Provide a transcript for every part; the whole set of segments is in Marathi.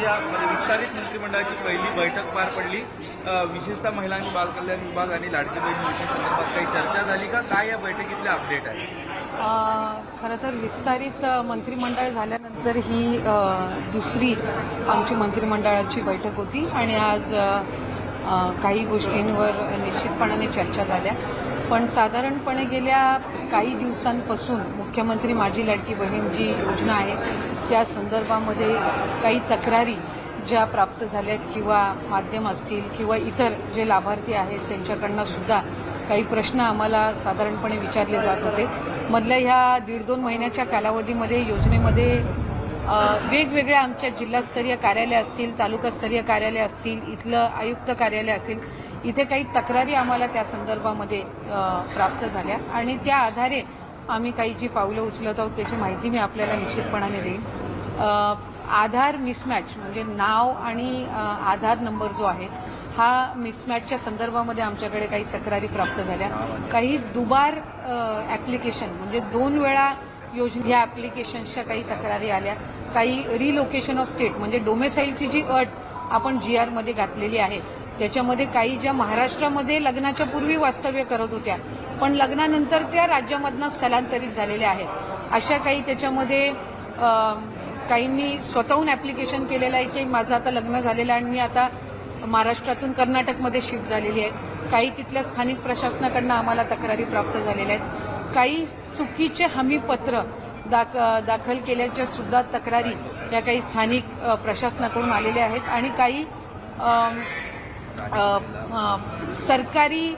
आज या म्हणजे विस्तारित मंत्रिमंडळाची पहिली बैठक पार पडली. विशेषतः महिला आणि बालकल्याण विभाग आणि लाडकी बहीण योजनेसंदर्भात काही चर्चा झाली का? काय या बैठकीतले अपडेट आहे खरं तर विस्तारित मंत्रिमंडळ झाल्यानंतर ही दुसरी आमची मंत्रिमंडळाची बैठक होती आणि आज काही गोष्टींवर निश्चितपणाने चर्चा झाल्या. पण साधारणपणे गेल्या काही दिवसांपासून मुख्यमंत्री माझी लाडकी बहीण जी योजना आहे त्या संदर्भामध्ये काही तक्रारी ज्या प्राप्त झाल्यात किंवा माध्यम असतील किंवा इतर जे लाभार्थी आहेत त्यांच्याकडनं सुद्धा काही प्रश्न आम्हाला साधारणपणे विचारले जात होते. मधल्या ह्या दीड दोन महिन्याच्या कालावधीमध्ये योजनेमध्ये वेगवेगळ्या आमच्या जिल्हास्तरीय कार्यालय असतील तालुकास्तरीय कार्यालय असतील इथलं आयुक्त कार्यालय असेल इथे काही तक्रारी आम्हाला त्या संदर्भामध्ये प्राप्त झाल्या. आणि त्या आधारे आम्ही काही जी पावलं उचलत आहोत त्याची माहिती मी आपल्याला निश्चितपणाने देईन. आधार मिसमॅच म्हणजे नाव आणि आधार नंबर जो आहे हा मिसमॅचच्या संदर्भामध्ये आमच्याकडे काही तक्रारी प्राप्त झाल्या. काही दुबार ॲप्लिकेशन म्हणजे दोन वेळा योजना या ॲप्लिकेशन्सच्या काही तक्रारी आल्या. काही रिलोकेशन ऑफ स्टेट म्हणजे डोमेसाईलची जी अट आपण जी आरमध्ये घातलेली आहे त्याच्यामध्ये काही ज्या महाराष्ट्रामध्ये लग्नाच्या पूर्वी वास्तव्य करत होत्या पण लग्नानंतर त्या राज्यामधनं स्थलांतरित झालेल्या आहेत. अशा काही त्याच्यामध्ये काहींनी स्वतःहून ॲप्लिकेशन केलेलं आहे की माझं आता लग्न झालेलं आहे आणि मी आता महाराष्ट्रातून कर्नाटकमध्ये शिफ्ट झालेली आहे. काही तिथल्या स्थानिक प्रशासनाकडनं आम्हाला तक्रारी प्राप्त झालेल्या आहेत. काही चुकीचे हमीपत्र दाख दाखल केल्याच्या सुद्धा तक्रारी या काही स्थानिक प्रशासनाकडून आलेल्या आहेत. आणि काही सरकारी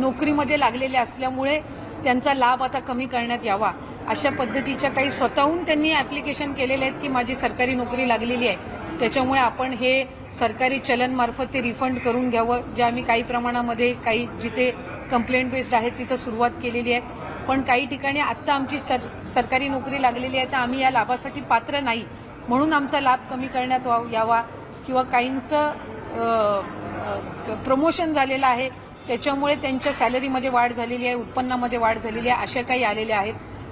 नोकरीमध्ये लागलेले असल्यामुळे त्यांचा लाभ आता कमी करण्यात यावा. अशा पद्धतीच्या काही स्वतःहून त्यांनी ऍप्लिकेशन केलेले आहेत की माझी सरकारी नोकरी लागलेली आहे. त्याच्यामुळे आपण हे सरकारी चलनमार्फत ते रिफंड करून घ्यावं जे आम्ही काही प्रमाणामध्ये काही जिथे कंप्लेंट बेस्ड आहेत तिथं सुरुवात केलेली आहे. पण काही ठिकाणी आत्ता आमची सर सरकारी नोकरी लागलेली आहे तर आम्ही या लाभासाठी पात्र नाही. म्हणून आमचा लाभ कमी करण्यात वा- यावा किंवा काहींचं प्रमोशन झालेलं आहे. त्याच्यामुळे त्यांच्या सॅलरीमध्ये वाढ झालेली आहे उत्पन्नामध्ये वाढ झालेली आहे अशा काही आलेल्या आहेत.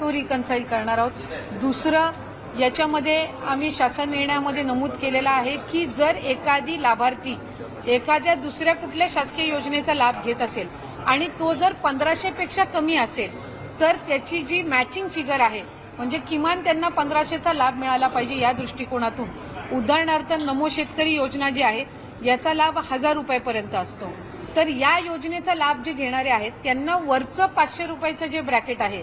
तो रिकन्साईल करणार आहोत. दुसरं याच्यामध्ये आम्ही शासन निर्णयामध्ये नमूद केलेला आहे की जर एखादी लाभार्थी एखाद्या दुसऱ्या कुठल्या शासकीय योजनेचा लाभ घेत असेल आणि तो जर पंधराशे पेक्षा कमी असेल तर त्याची जी मॅचिंग फिगर आहे म्हणजे किमान त्यांना पंधराशेचा लाभ मिळाला पाहिजे या दृष्टिकोनातून. उदाहरणार्थ नमो शेतकरी योजना जी आहे याचा लाभ हजार रुपयापर्यंत असतो. तर या योजनेचा लाभ जे घेणारे आहेत त्यांना वरचं पाचशे रुपयाचं जे ब्रॅकेट आहे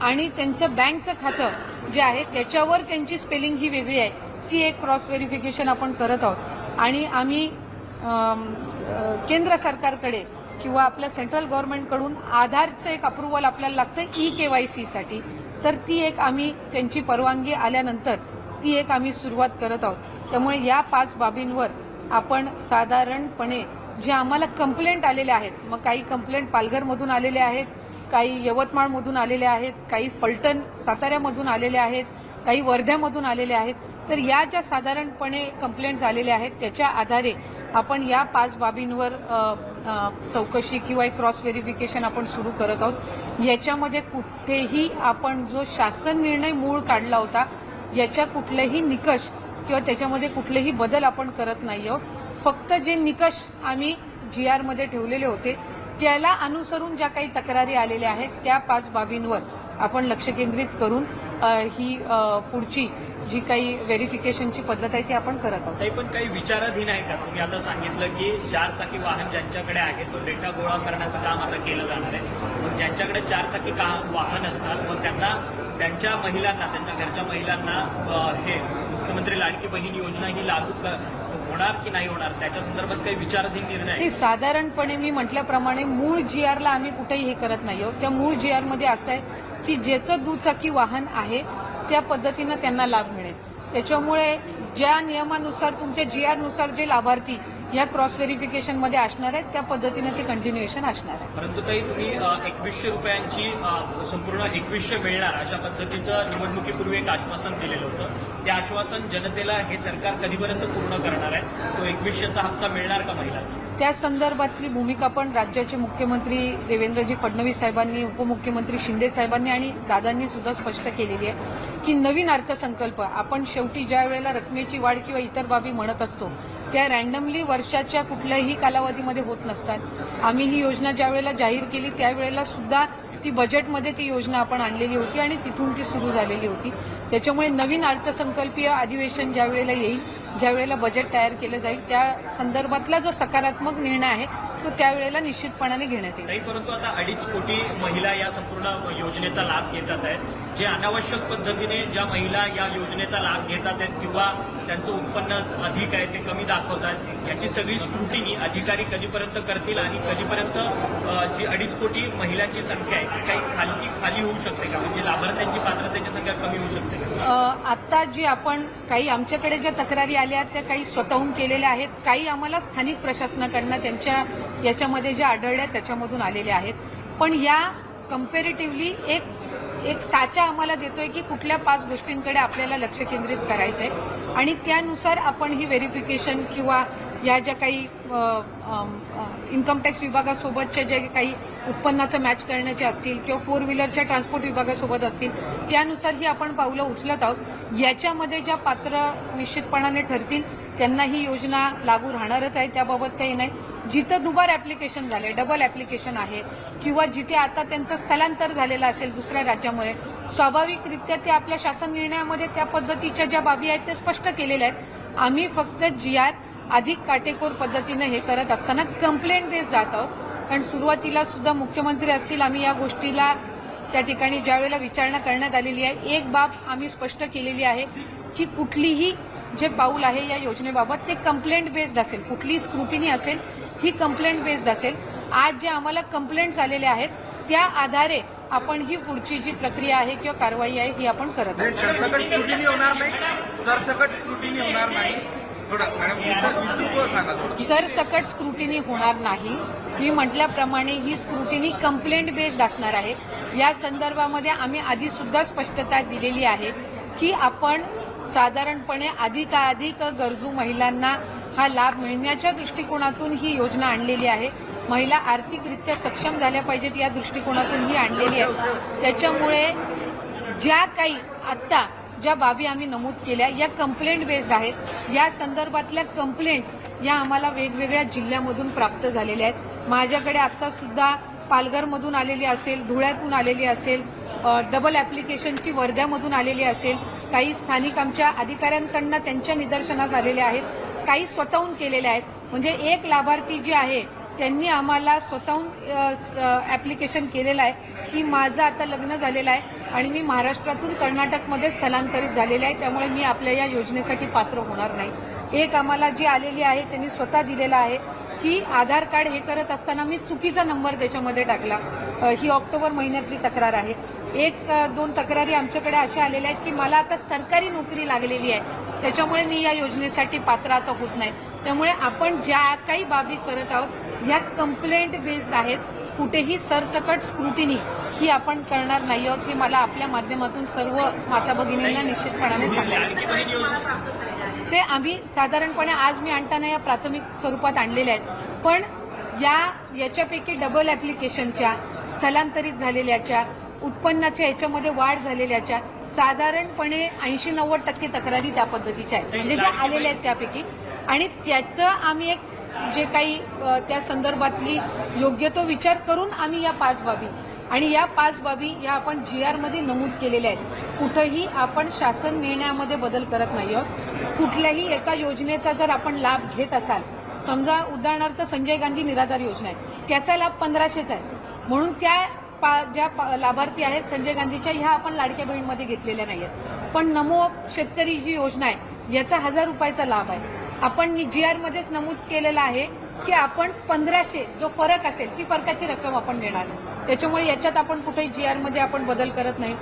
आणि त्यांचं बँकचं खातं जे आहे त्याच्यावर त्यांची स्पेलिंग ही वेगळी आहे. ती एक क्रॉस व्हेरिफिकेशन आपण करत आहोत. आणि आम्ही केंद्र सरकारकडे किंवा आपल्या सेंट्रल गव्हर्नमेंटकडून आधारचं एक अप्रुव्हल आपल्याला लागतं ई के वाय सीसाठी तर ती एक आम्ही त्यांची परवानगी आल्यानंतर ती एक आम्ही सुरुवात करत आहोत. त्यामुळे या पाच बाबींवर आपण साधारणपणे जे आम्हाला कंप्लेंट आलेले आहेत मग काही कंप्लेंट पालघरमधून आलेले आहेत काही यवतमाळमधून आलेले आहेत काही फलटण साताऱ्यामधून आलेले आहेत काही वर्ध्यामधून आलेले आहेत. तर या ज्या साधारणपणे कंप्लेंट झालेल्या आहेत त्याच्या आधारे आपण या पाच बाबींवर चौकशी किंवा एक क्रॉस व्हेरिफिकेशन आपण सुरू करत आहोत. याच्यामध्ये कुठेही आपण जो शासन निर्णय मूळ काढला होता याच्या कुठलेही निकष किंवा त्याच्यामध्ये कुठलेही बदल आपण करत नाही आहोत. फक्त जे निकष आम्ही जी आरमध्ये ठेवलेले होते त्याला अनुसरून ज्या काही तक्रारी आलेल्या आहेत त्या पाच बाबींवर आपण लक्ष केंद्रित करून ही पुढची जी काही व्हेरिफिकेशनची पद्धत आहे ती आपण करत आहोत. पण काही विचाराधीन आहे का? तुम्ही आता सांगितलं की चार चाकी वाहन ज्यांच्याकडे आहे तो डेटा गोळा करण्याचं काम आता केलं जाणार आहे. मग ज्यांच्याकडे चार चाकी का वाहन असणार मग त्यांना त्यांच्या महिलांना त्यांच्या घरच्या महिलांना हे मुख्यमंत्री लाडकी बहीण योजना ही लागू होणार की नाही होणार त्याच्या संदर्भात काही विचाराधीन निर्णय साधारणपणे मी म्हटल्याप्रमाणे मूळ जी आरला आम्ही कुठेही हे करत नाही आहोत. त्या मूळ जी आरमध्ये असं आहे की ज्याचं दुचाकी वाहन आहे त्या पद्धतीनं त्यांना लाभ मिळेल. त्याच्यामुळे ज्या नियमानुसार तुमच्या जी आरनुसार जे लाभार्थी या क्रॉस व्हेरिफिकेशनमध्ये असणार आहेत त्या पद्धतीनं ते कंटिन्युएशन असणार आहे परंतु ताई तुम्ही एकवीसशे रुपयांची संपूर्ण एकवीसशे मिळणार अशा पद्धतीचं निवडणुकीपूर्वी एक आश्वासन दिलेलं होतं. ते आश्वासन जनतेला हे सरकार कधीपर्यंत पूर्ण करणार आहे? तो एकवीसशेचा हप्ता मिळणार का महिलांना? त्या संदर्भातली भूमिका पण राज्याचे मुख्यमंत्री देवेंद्रजी फडणवीस साहेबांनी उपमुख्यमंत्री शिंदे साहेबांनी आणि दादांनी सुद्धा स्पष्ट केलेली आहे की नवीन अर्थसंकल्प आपण शेवटी ज्या वेळेला रकमेची वाढ किंवा इतर बाबी म्हणत असतो त्या रॅन्डमली वर्षाच्या कुठल्याही कालावधीमध्ये होत नसतात. आम्ही ही योजना ज्या वेळेला जाहीर केली त्यावेळेला सुद्धा ती बजेटमध्ये ती योजना आपण आणलेली होती आणि तिथून ती सुरू झालेली होती. त्याच्यामुळे नवीन अर्थसंकल्पीय अधिवेशन ज्या वेळेला येईल ज्या वेळेला बजेट तयार केलं जाईल त्या संदर्भातला जो सकारात्मक निर्णय आहे तो त्यावेळेला निश्चितपणाने घेण्यात येईल. नाही परंतु आता अडीच कोटी महिला या संपूर्ण योजनेचा लाभ घेतात आहेत. जे अनावश्यक पद्धतीने ज्या महिला या योजनेचा लाभ घेतात आहेत किंवा त्यांचं उत्पन्न अधिक आहे ते कमी दाखवतात याची सगळी स्क्रुटिनी अधिकारी कधीपर्यंत करतील आणि कधीपर्यंत जी अडीच कोटी महिलांची संख्या आहे ती काही खाली खाली होऊ शकते का? म्हणजे लाभार्थ्यांची पात्रतेची संख्या कमी होऊ शकते का? आता जे आपण काही आमच्याकडे ज्या तक्रारी आल्या त्या काही स्वतःहून केलेल्या आहेत. काही आम्हाला स्थानिक प्रशासनाकडनं त्यांच्या याच्यामध्ये ज्या आढळल्या त्याच्यामधून आलेल्या आहेत. पण या कम्पेरेटिव्हली एक एक साचा आम्हाला देतोय की कुठल्या पाच गोष्टींकडे आपल्याला लक्ष केंद्रित करायचंय. आणि त्यानुसार आपण ही व्हेरिफिकेशन किंवा या ज्या काही इन्कम टॅक्स विभागासोबतच्या जे काही उत्पन्नाचं मॅच करण्याचे असतील किंवा फोर व्हीलरच्या ट्रान्सपोर्ट विभागासोबत असतील त्यानुसार ही आपण पावलं उचलत आहोत. याच्यामध्ये ज्या पात्र निश्चितपणाने ठरतील त्यांना ही योजना लागू राहणारच आहे. त्याबाबत काही नाही. जिथं दुबार ऍप्लिकेशन झाले डबल ऍप्लिकेशन आहे किंवा जिथे आता त्यांचं स्थलांतर झालेलं असेल दुसऱ्या राज्यामध्ये स्वाभाविकरित्या ते आपल्या शासन निर्णयामध्ये त्या पद्धतीच्या ज्या बाबी आहेत त्या स्पष्ट केलेल्या आहेत. आम्ही फक्त जी आर अधिक काटेकोर पद्धतीनं हे करत असताना कंप्लेंट बेस जात आहोत. कारण सुरुवातीला सुद्धा मुख्यमंत्री असतील आम्ही या गोष्टीला त्या ठिकाणी ज्यावेळेला विचारणा करण्यात आलेली आहे एक बाब आम्ही स्पष्ट केलेली आहे की कुठलीही जे पाऊल आहे या योजनेबाबत ते कंप्लेंट बेस्ड असेल. कुठली स्क्रुटिनी असेल ही कंप्लेंट बेस्ड असेल. आज जे आम्हाला कंप्लेंट्स आलेल्या आहेत त्या आधारे आपण ही पुढची जी प्रक्रिया आहे किंवा कारवाई आहे ही आपण करत आहोत. सरसकट स्क्रुटिनी होणार नाही. सरसकट स्क्रुटिनी होणार नाही. सर सकट सरसकट स्क्रुटिनी होणार नाही. मी म्हटल्याप्रमाणे ही स्क्रुटिनी कंप्लेंट बेस्ड असणार आहे. या संदर्भामध्ये आम्ही आधी सुद्धा स्पष्टता दिलेली आहे की आपण साधारणपणे अधिकाधिक गरजू महिलांना हा लाभ मिळण्याच्या दृष्टिकोनातून ही योजना आणलेली आहे. महिला आर्थिकरित्या सक्षम झाल्या पाहिजेत या दृष्टिकोनातून ही आणलेली आहे. त्याच्यामुळे ज्या काही आत्ता ज्या बाबी आम्ही नमूद केल्या या कंप्लेंट बेस्ड आहेत. या संदर्भातल्या कंप्लेंट्स या आम्हाला वेगवेगळ्या जिल्ह्यामधून प्राप्त झालेल्या आहेत. माझ्याकडे आता सुद्धा पालघरमधून आलेली असेल धुळ्यातून आलेली असेल डबल ऍप्लिकेशनची वर्ध्यामधून आलेली असेल काही स्थानिक आमच्या अधिकाऱ्यांकडनं त्यांच्या निदर्शनास आलेल्या आहेत काही स्वतःहून केलेल्या आहेत. म्हणजे एक लाभार्थी जे आहे त्यांनी आम्हाला स्वतःहून ऍप्लिकेशन केलेलं आहे. की माझं आता लग्न झालेलं आहे. आणि मी महाराष्ट्रातून कर्नाटकमध्ये स्थलांतरित झालेले आहे. त्यामुळे मी आपल्या या योजनेसाठी पात्र होणार नाही. एक आम्हाला जी आलेली आहे त्यांनी स्वतः दिलेला आहे. की आधार कार्ड हे करत असताना मी चुकीचा नंबर त्याच्यामध्ये टाकला. ही ऑक्टोबर महिन्यातली तक्रार आहे. एक दोन तक्रारी आमच्याकडे अशा आलेल्या आहेत की मला आता सरकारी नोकरी लागलेली आहे. त्याच्यामुळे मी या योजनेसाठी पात्र आता होत नाही. त्यामुळे आपण ज्या काही बाबी करत आहोत ह्या कंप्लेंट बेस्ड आहेत. कुठेही सरसकट स्क्रुटिनी ही आपण करणार नाही आहोत हे मला आपल्या माध्यमातून सर्व माता भगिनींना निश्चितपणाने सांगायचं ते आम्ही साधारणपणे आज मी आणताना या प्राथमिक स्वरूपात आणलेल्या आहेत. पण या याच्यापैकी डबल ऍप्लिकेशनच्या स्थलांतरित झालेल्याच्या उत्पन्नाच्या याच्यामध्ये वाढ झालेल्याच्या साधारणपणे ऐंशी नव्वद टक्के तक्रारी त्या पद्धतीच्या आहेत. म्हणजे ज्या आलेल्या आहेत त्यापैकी आणि त्याचं आम्ही एक जे काही त्या संदर्भातली योग्य तो विचार करून आम्ही या पाच बाबी आणि या पाच बाबी या आपण जी आरमध्ये नमूद केलेल्या आहेत. कुठंही आपण शासन निर्णयामध्ये बदल करत नाही आहोत. कुठल्याही एका योजनेचा जर आपण लाभ घेत असाल समजा उदाहरणार्थ संजय गांधी निराधार योजना आहे त्याचा लाभ पंधराशेचा आहे. म्हणून त्या पा- ज्या पा- लाभार्थी आहेत संजय गांधीच्या ह्या आपण लाडक्या बहीणमध्ये घेतलेल्या नाही आहेत पण नमो शेतकरी जी योजना आहे याचा हजार रुपयाचा लाभ आहे. आपण जी आर मध्येच नमूद केलेलं आहे की आपण पंधराशे जो फरक असेल ती फरकाची रक्कम आपण देणार. त्याच्यामुळे याच्यात आपण कुठेही जी आरमध्ये आपण बदल करत नाही.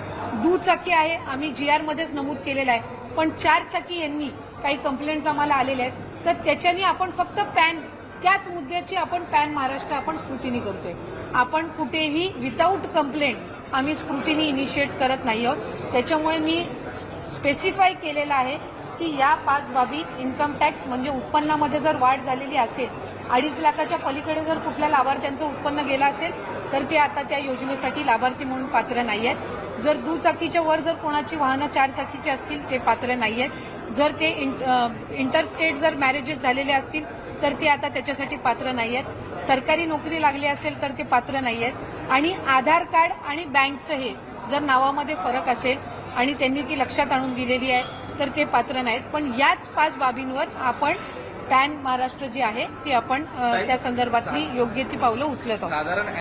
दुचाकी आहे आम्ही जी आर मध्येच नमूद केलेलं आहे. पण चार चाकी यांनी काही कंप्लेंट्स आम्हाला आलेल्या आहेत. तर त्याच्याने आपण फक्त पॅन त्याच मुद्द्याची आपण पॅन महाराष्ट्र आपण स्क्रुटिनी करतोय. आपण कुठेही विदाऊट कंप्लेंट आम्ही स्क्रुटिनी इनिशिएट करत नाही आहोत. त्याच्यामुळे मी स्पेसिफाय केलेलं आहे की या पाच बाबी इन्कम टॅक्स म्हणजे उत्पन्नामध्ये जर वाढ झालेली असेल अडीच लाखाच्या पलीकडे जर कुठल्या लाभार्थ्यांचं उत्पन्न गेलं असेल तर ते आता त्या योजनेसाठी लाभार्थी म्हणून पात्र नाही आहेत जर दुचाकीच्या वर जर कोणाची वाहनं चार चाकीची असतील ते पात्र नाही आहेत जर ते इंटरस्टेट जर मॅरेजेस झालेले असतील तर ते आता त्याच्यासाठी पात्र नाही आहेत सरकारी नोकरी लागली असेल तर ते पात्र नाही आहेत आणि आधार कार्ड आणि बँकचं हे जर नावामध्ये फरक असेल आणि त्यांनी ती लक्षात आणून दिलेली आहे तर ते पात्र नाहीत. पण याच पाच बाबींवर आपण पॅन महाराष्ट्र जे आहे ते आपण त्या संदर्भातली योग्य ती पावलं उचलत आहोत.